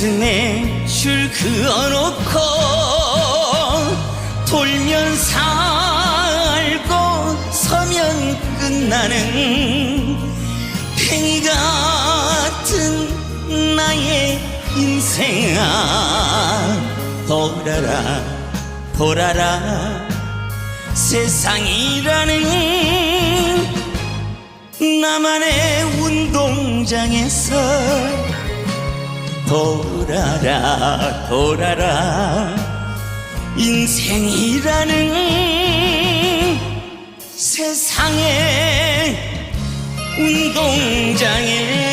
가슴에 줄 그어놓고 돌면 살고 서면 끝나는 팽이 같은 나의 인생아. 돌아라 돌아라. 세상이라는 나만의 운동장에서 돌아라 돌아라. 인생이라는 세상의 운동장에